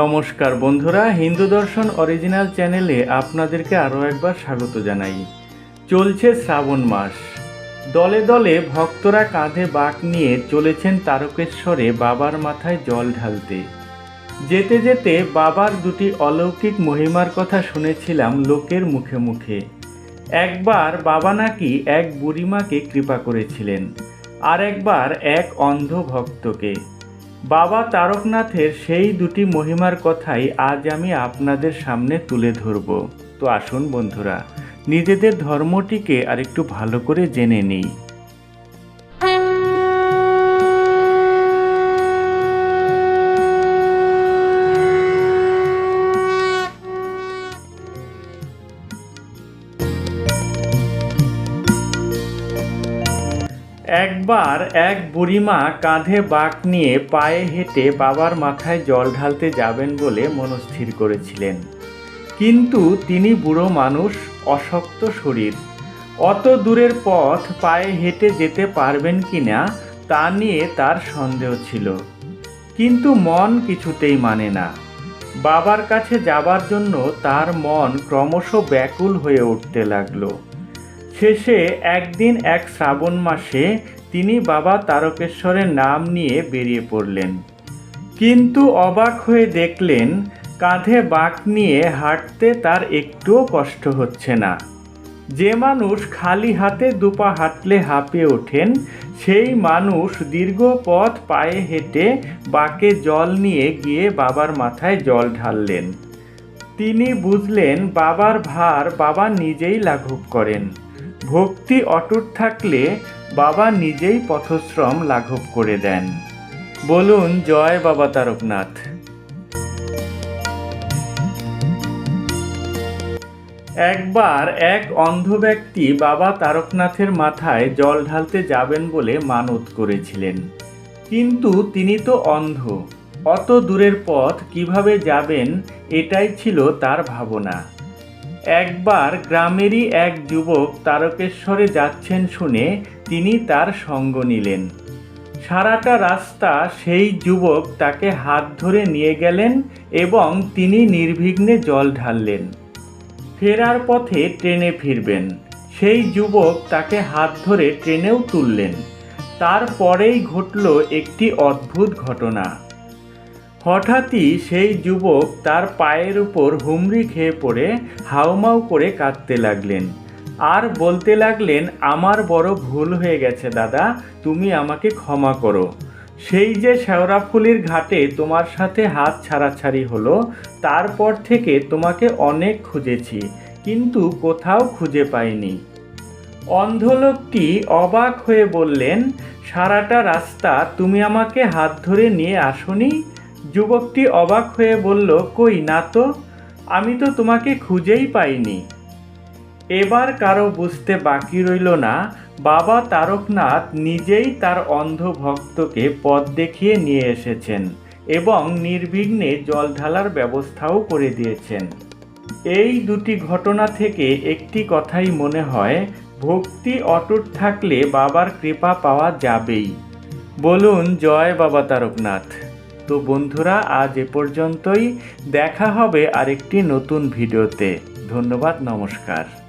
নমস্কার বন্ধুরা, হিন্দু দর্শন অরিজিনাল চ্যানেলে আপনাদেরকে আরও একবার স্বাগত জানাই। চলছে শ্রাবণ মাস। দলে দলে ভক্তরা কাঁধে বাঁক নিয়ে চলেছেন তারকেশ্বরে বাবার মাথায় জল ঢালতে। যেতে যেতে বাবার দুটি অলৌকিক মহিমার কথা শুনেছিলাম লোকের মুখে মুখে। একবার বাবা নাকি এক বুড়িমাকে কৃপা করেছিলেন, আর একবার এক অন্ধ ভক্তকে। বাবা তারকনাথের সেই দুটি মহিমার কথাই আজ আমি আপনাদের সামনে তুলে ধরব। তো আসুন বন্ধুরা, নিজেদের ধর্মটিকে আরেকটু ভালো করে জেনে নিই। একবার এক বুড়িমা কাঁধে বাঁক নিয়ে পায়ে হেঁটে বাবার মাথায় জল ঢালতে যাবেন বলে মনস্থির করেছিলেন। কিন্তু তিনি বুড়ো মানুষ, অশক্ত শরীর। অত দূরের পথ পায়ে হেঁটে যেতে পারবেন কিনা তা নিয়ে তার সন্দেহ ছিল। কিন্তু মন কিছুতেই মানে না। বাবার কাছে যাবার জন্য তার মন ক্রমশ ব্যাকুল হয়ে উঠতে লাগল। শেষে একদিন এক শ্রাবণ মাসে তিনি বাবা তারকেশ্বরের নাম নিয়ে বেরিয়ে পড়লেন। কিন্তু অবাক হয়ে দেখলেন, কাঁধে বাঁক নিয়ে হাঁটতে তার একটুও কষ্ট হচ্ছে না। যে মানুষ খালি হাতে দুপা হাঁটলে হাঁপিয়ে ওঠেন, সেই মানুষ দীর্ঘ পথ পায়ে হেঁটে বাঁকে জল নিয়ে গিয়ে বাবার মাথায় জল ঢাললেন। তিনি বুঝলেন, বাবার ভার বাবা নিজেই লাঘব করেন। ভক্তি অটুট থাকলে বাবা নিজেই পথশ্রম লাঘব করে দেন। বলুন, জয় বাবা তারকনাথ। একবার এক অন্ধ ব্যক্তি বাবা তারকনাথের মাথায় জল ঢালতে যাবেন বলে মানত করেছিলেন। কিন্তু তিনি তো অন্ধ। অত দূরের পথ কীভাবে যাবেন, এটাই ছিল তার ভাবনা। একবার গ্রামেরই এক যুবক তারকেশ্বরে যাচ্ছেন শুনে তিনি তার সঙ্গ নিলেন। সারাটা রাস্তা সেই যুবক তাকে হাত ধরে নিয়ে গেলেন এবং তিনি নির্বিঘ্নে জল ঢাললেন। ফেরার পথে ট্রেনে ফিরবেন। সেই যুবক তাকে হাত ধরে ট্রেনেও তুললেন। তারপরেই ঘটল একটি অদ্ভুত ঘটনা। হঠাৎই সেই যুবক তার পায়ের উপর হুমড়ি খেয়ে পড়ে হাউমাউ করে কাঁদতে লাগলেন। আর বলতে লাগলেন, আমার বড় ভুল হয়ে গেছে দাদা, তুমি আমাকে ক্ষমা করো। সেই যে শেওরাফুলির ঘাটে তোমার সাথে হাত ছাড়াছাড়ি হলো, তারপর থেকে তোমাকে অনেক খুঁজেছি, কিন্তু কোথাও খুঁজে পাইনি। অন্ধলোকটি অবাক হয়ে বললেন, সারাটা রাস্তা তুমি আমাকে হাত ধরে নিয়ে আসনি? যুবকটি অবাক হয়ে বলল, কই না তো, আমি তো তোমাকে খুঁজেই পাইনি। এবার কারও বুঝতে বাকি রইল না। বাবা তারকনাথ নিজেই তার অন্ধ ভক্তকে পথ দেখিয়ে নিয়ে এসেছেন এবং নির্বিঘ্নে জল ঢালার ব্যবস্থাও করে দিয়েছেন। এই দুটি ঘটনা থেকে একটি কথাই মনে হয়, ভক্তি অটুট থাকলে বাবার কৃপা পাওয়া যাবেই। বলুন, জয় বাবা তারকনাথ। তো বন্ধুরা আজ এ পর্যন্তই। দেখা হবে আরেকটি নতুন ভিডিওতে। ধন্যবাদ নমস্কার।